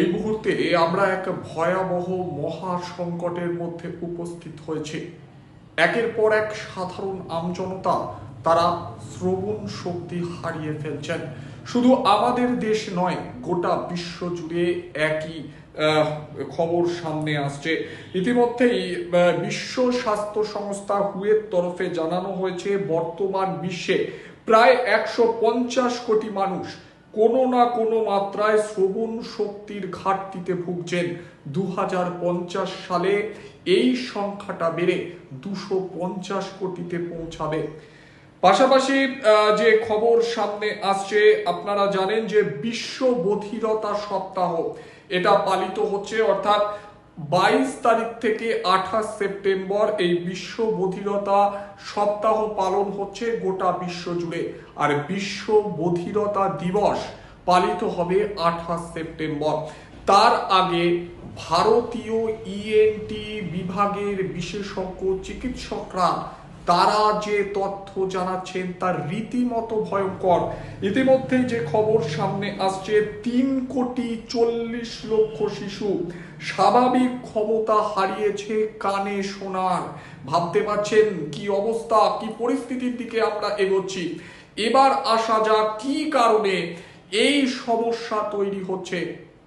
এই মুহূর্তে আমরা এক ভয়াবহ মহা সংকটের মধ্যে উপস্থিত হয়েছে। একের পর এক সাধারণ আমজনতা তারা শ্রবণ শক্তি হারিয়ে ফেলছেন। শুধু আমাদের দেশ নয়, গোটা বিশ্ব জুড়ে একই খবর সামনে আসছে। ইতিমধ্যেই বিশ্ব স্বাস্থ্য সংস্থা হুয়ের তরফে জানানো হয়েছে, বর্তমান বিশ্বে প্রায় একশো পঞ্চাশ কোটি মানুষ কোনো না কোনো মাত্রায় শ্রবণ শক্তির ঘাটতিতে ভুগছেন। দু হাজার পঞ্চাশ সালে এই সংখ্যাটা বেড়ে দুশো পঞ্চাশ কোটিতে পৌঁছাবে। পাশাপাশি যে খবর সামনে আসছে, আপনারা জানেন যে বিশ্ব বধিরতা সপ্তাহ, এটা পালিত হচ্ছে, অর্থাৎ বাইশ তারিখ থেকে আঠাশ সেপ্টেম্বর এই বিশ্ব বধিরতা সপ্তাহ পালন হচ্ছে গোটা বিশ্ব জুড়ে। আর বিশ্ব বধিরতা দিবস পালিত হবে আঠাশ সেপ্টেম্বর। তার আগে ভারতীয় ইএনটি বিভাগের বিশেষজ্ঞ চিকিৎসকরা তারা যে তথ্য জানাচ্ছেন তার রীতিমতো ভয়ঙ্কর। ইতিমধ্যে যে খবর সামনে আসছে, তিন কোটি চল্লিশ লক্ষ শিশু স্বাভাবিক ক্ষমতা হারিয়েছে কানে শোনার ভাবতে পারছেন কি অবস্থা, কি পরিস্থিতির দিকে আমরা এগোচ্ছি? এবার আসা যাক কি কারণে এই সমস্যা তৈরি হচ্ছে।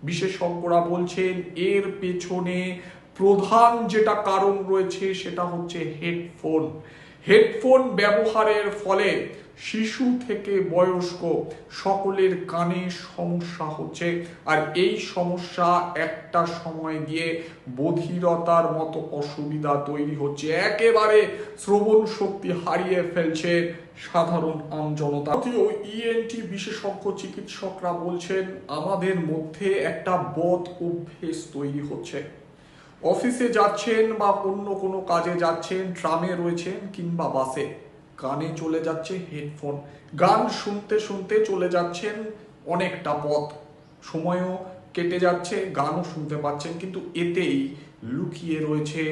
বিশেষজ্ঞরা বলছেন, এর পেছনে প্রধান যেটা কারণ রয়েছে সেটা হচ্ছে হেডফোন। হেডফোন ব্যবহারের ফলে শিশু থেকে বয়স্ক সকলের কানে সমস্যা হচ্ছে। আর এই সমস্যা একটা সময় গিয়ে বধিরতার মতো অসুবিধা তৈরি হচ্ছে। একেবারে শ্রবণ শক্তি হারিয়ে ফেলছে সাধারণ আমজনতা যদিও ইএনটি বিশেষজ্ঞ চিকিৎসকরা বলছেন, আমাদের মধ্যে একটা বদ অভ্যেস তৈরি হচ্ছে। অফিসে যাচ্ছেন বা অন্য কোনো কাজে যাচ্ছেন, ট্রামে রয়েছেন কিংবা বাসে, কানে চলে যাচ্ছে হেডফোন। গান শুনতে শুনতে চলে যাচ্ছেন অনেকটা পথ। সময়ও কেটে যাচ্ছে, গানও শুনতে পাচ্ছেন, কিন্তু এতেই লুকিয়ে রয়েছে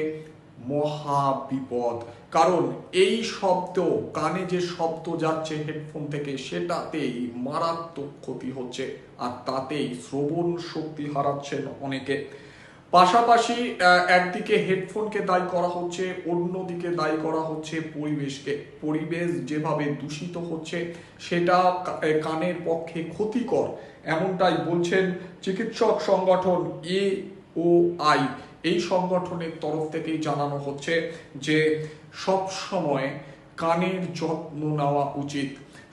মহা বিপদ। কারণ এই শব্দ, কানে যে শব্দ যাচ্ছে হেডফোন থেকে, সেটাতেই মারাত্মক ক্ষতি হচ্ছে, আর তাতেই শ্রবণ শক্তি হারাচ্ছেন অনেকে। পাশাপাশি একদিকে হেডফোনকে দায়ী করা হচ্ছে, অন্যদিকে দায়ী করা হচ্ছে পরিবেশকে। পরিবেশ যেভাবে দূষিত হচ্ছে, সেটা কানের পক্ষে ক্ষতিকর, এমনটাই বলছেন চিকিৎসক সংগঠন এ ও আই। এই সংগঠনের তরফ থেকেই জানানো হচ্ছে যে সব সময় কানের যত্ন নেওয়া উচিত।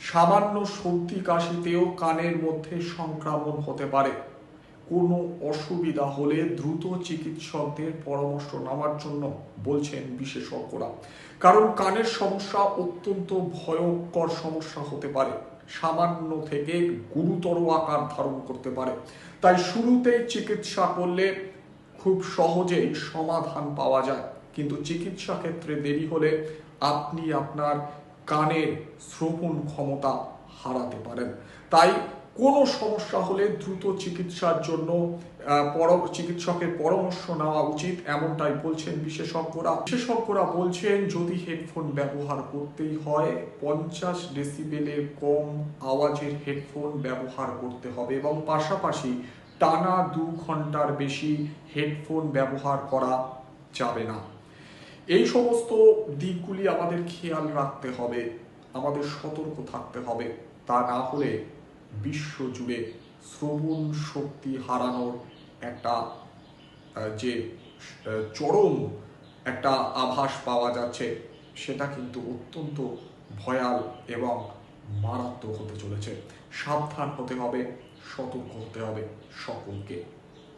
সামান্য সর্দি কাশিতেও কানের মধ্যে সংক্রমণ হতে পারে। কোনো অসুবিধা হলে দ্রুত চিকিৎসকদের পরামর্শ নেওয়ার জন্য বলছেন বিশেষজ্ঞরা। কারণ কানের সমস্যা অত্যন্ত ভয়ঙ্কর সমস্যা হতে পারে। সামান্য থেকে গুরুতর আকার ধারণ করতে পারে। তাই শুরুতেই চিকিৎসা করলে খুব সহজেই সমাধান পাওয়া যায়। কিন্তু চিকিৎসা ক্ষেত্রে দেরি হলে আপনি আপনার কানের শ্রবণ ক্ষমতা হারাতে পারেন। তাই কোনো সমস্যা হলে দ্রুত চিকিৎসার জন্য পর- চিকিৎসকের পরামর্শ নেওয়া উচিত এমনটাই বলছেন বিশেষজ্ঞরা। বিশেষজ্ঞরা বলছেন, যদি হেডফোন ব্যবহার করতেই হয়, পঞ্চাশ ডেসিবেলের কম আওয়াজের হেডফোন ব্যবহার করতে হবে এবং পাশাপাশি টানা দু ঘণ্টার বেশি হেডফোন ব্যবহার করা যাবে না। এই সমস্ত দিকগুলি আমাদের খেয়াল রাখতে হবে, আমাদের সতর্ক থাকতে হবে। তা না হলে বিশ্ব জুড়ে শ্রবণ শক্তি হারানোর একটা যে চরম একটা আভাস পাওয়া যাচ্ছে, সেটা কিন্তু অত্যন্ত ভয়াল এবং মারাত্মক হতে চলেছে। সাবধান হতে হবে, সতর্ক হতে হবে সকলকে।